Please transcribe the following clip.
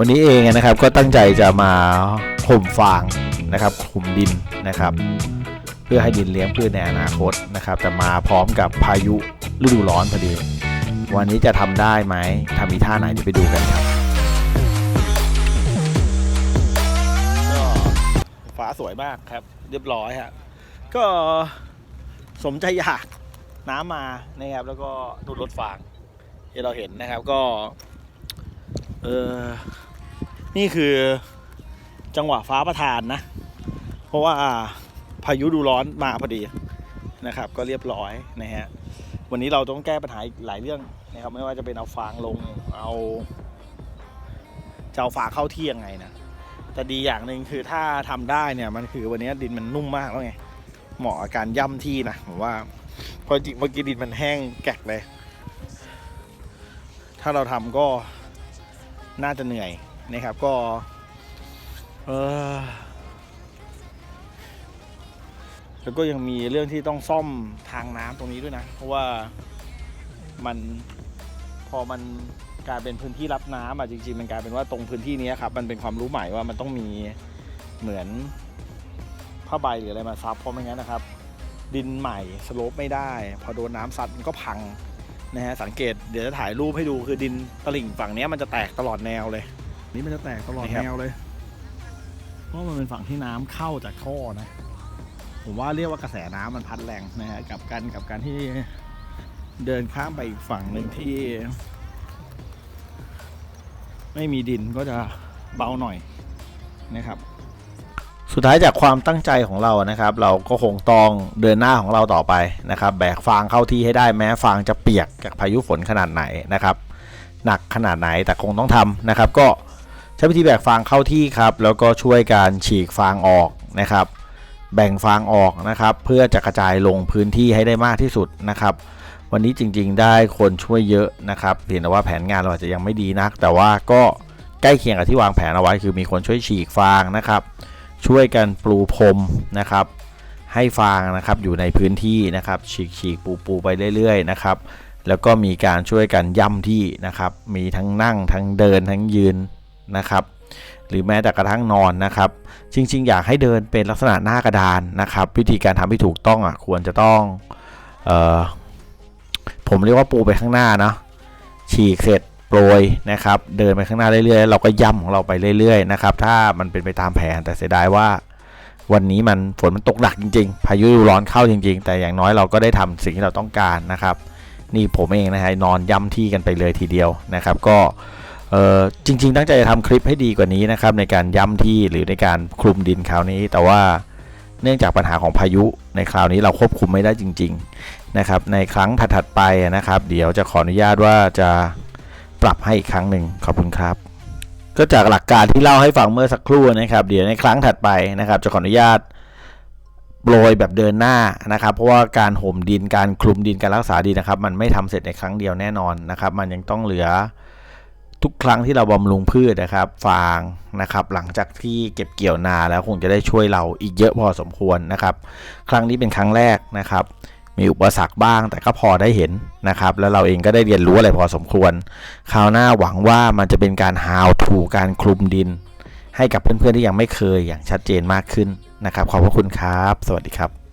วันนี้เองนะครับก็ตั้งใจจะมาห่มฟางนะครับคลุมดินนะครับ เพื่อให้ดินเลี้ยงพืชในอนาคตนะครับ แต่มาพร้อมกับพายุฤดูร้อนพอดี วันนี้จะทำได้ไหมทำมีท่าไหนเดี๋ยวไปดูกันครับก็ฟ้าสวยมากครับ เรียบร้อยฮะก็สมใจอยากน้ำมานะครับ แล้วก็ดูรถฟางที่เราเห็นนะครับก็ เออ นี่คือจังหวะฟ้าประทานนะ เพราะว่าพายุดูร้อนมาพอดีนะครับ ก็เรียบร้อยนะฮะวันนี้เราต้องแก้ปัญหาอีกหลายเรื่องนะครับ ไม่ว่าจะเป็นเอาฟางลงเอาจะเอาฟาเข้าที่ยังไงนะแต่ดีอย่างหนึ่งคือถ้าทำได้เนี่ยมันคือวันนี้ดินมันนุ่มมากแล้วไงเหมาะกการย่ำที่นะผมว่าเพราะจริงเมื่อกี้ดินมันแห้งแกกเลย ถ้าเราทำก็น่าจะเหนื่อย นะครับก็แล้วก็ยังมีเรื่องที่ต้องซ่อมทางน้ำตรงนี้ด้วยนะ เพราะว่ามันพอมันกลายเป็นพื้นที่รับน้ำอะจริงๆมันกลายเป็นว่าตรงพื้นที่นี้ครับมันเป็นความรู้ใหม่ว่ามันต้องมีเหมือนผ้าใบหรืออะไรมาซับเพราะไม่งั้นนะครับ ดินใหม่สโลปไม่ได้ พอโดนน้ำซัดมันก็พังนะฮะสังเกตเดี๋ยวจะถ่ายรูปให้ดูคือดินตลิ่งฝั่งนี้มันจะแตกตลอดแนวเลย นี่มันจะแตกตลอดนี่ครับ แนวเลย เพราะมันเป็นฝั่งที่น้ำเข้าจากท่อนะ ผมว่าเรียกว่ากระแสน้ำมันพัดแรงนะฮะกับการกับการที่เดินข้ามไปอีกฝั่งหนึ่งที่ ไม่มีดินก็จะเบาหน่อยนะครับ สุดท้ายจากความตั้งใจของเรานะครับ เราก็คงต้องเดินหน้าของเราต่อไปนะครับ แบกฟางเข้าที่ให้ได้แม้ฟางจะเปียกจากพายุฝนขนาดไหนนะครับ หนักขนาดไหนแต่คงต้องทำนะครับ ก็ ใช้วิธีแบกฟางเข้าที่ครับ แล้วก็ช่วยการฉีกฟางออกนะครับ แบ่งฟางออกนะครับ เพื่อจะกระจายลงพื้นที่ให้ได้มากที่สุดนะครับ วันนี้จริง ๆ ได้คนช่วยเยอะนะครับเพียงแต่ว่าแผนงานเราอาจจะยังไม่ดีนัก แต่ว่าก็ใกล้เคียงกับที่วางแผนเอาไว้ คือมีคนช่วยฉีกฟางนะครับ ช่วยกันปลูพรมนะครับ ให้ฟางนะครับอยู่ในพื้นที่นะครับ ฉีกฉีกปูปูไปเรื่อยๆนะครับ แล้วก็มีการช่วยกันย่ำที่นะครับ มีทั้งนั่งทั้งเดินทั้งยืน นะครับ หรือแม้แต่กระทั่งนอนนะครับ จริง ๆ อยากให้เดินเป็นลักษณะหน้ากระดานนะครับ วิธีการทำที่ถูกต้องอะควรจะต้องเออผมเรียกว่าปูไปข้างหน้านะฉีกเสร็จโปรยนะครับ เดินไปข้างหน้าเรื่อยๆเราก็ย่ำของเราไปเรื่อยๆนะครับ ถ้ามันเป็นไปตามแผนแต่เสียดายว่าวันนี้มันฝนมันตกหนักจริงๆ พายุร้อนเข้าจริง ๆ แต่อย่างน้อยเราก็ได้ทำสิ่งที่เราต้องการนะครับ นี่ผมเองนะฮะนอนย่ำที่กันไปเลยทีเดียวนะครับ ก็ เออจริง ๆ ตั้งใจจะทำคลิปให้ดีกว่านี้นะครับในการย่ำที่หรือในการคลุมดินคราวนี้ แต่ว่าเนื่องจากปัญหาของพายุในคราวนี้เราควบคุมไม่ได้จริง ๆนะครับ ในครั้งถัดๆไปนะครับ เดี๋ยวจะขออนุญาตว่าจะปรับให้อีกครั้งหนึ่งขอบคุณครับ ก็จากหลักการที่เล่าให้ฟังเมื่อสักครู่นะครับ เดี๋ยวในครั้งถัดไปนะครับ จะขออนุญาตโปรยแบบเดินหน้านะครับ เพราะว่าการห่มดินการคลุมดินการรักษาดินนะครับ มันไม่ทำเสร็จในครั้งเดียวแน่นอนนะครับ มันยังต้องเหลือ ทุกครั้งที่เราบำรุงพืชนะครับฟางนะครับ หลังจากที่เก็บเกี่ยวนาแล้วคงจะได้ช่วยเราอีกเยอะพอสมควรนะครับ ครั้งนี้เป็นครั้งแรกนะครับ มีอุปสรรคบ้างแต่ก็พอได้เห็นนะครับ แล้วเราเองก็ได้เรียนรู้อะไรพอสมควร คราวหน้าหวังว่ามันจะเป็นการ how to การคลุมดิน ให้กับเพื่อนๆที่ยังไม่เคยอย่างชัดเจนมากขึ้นนะครับ ขอบพระคุณครับ สวัสดีครับ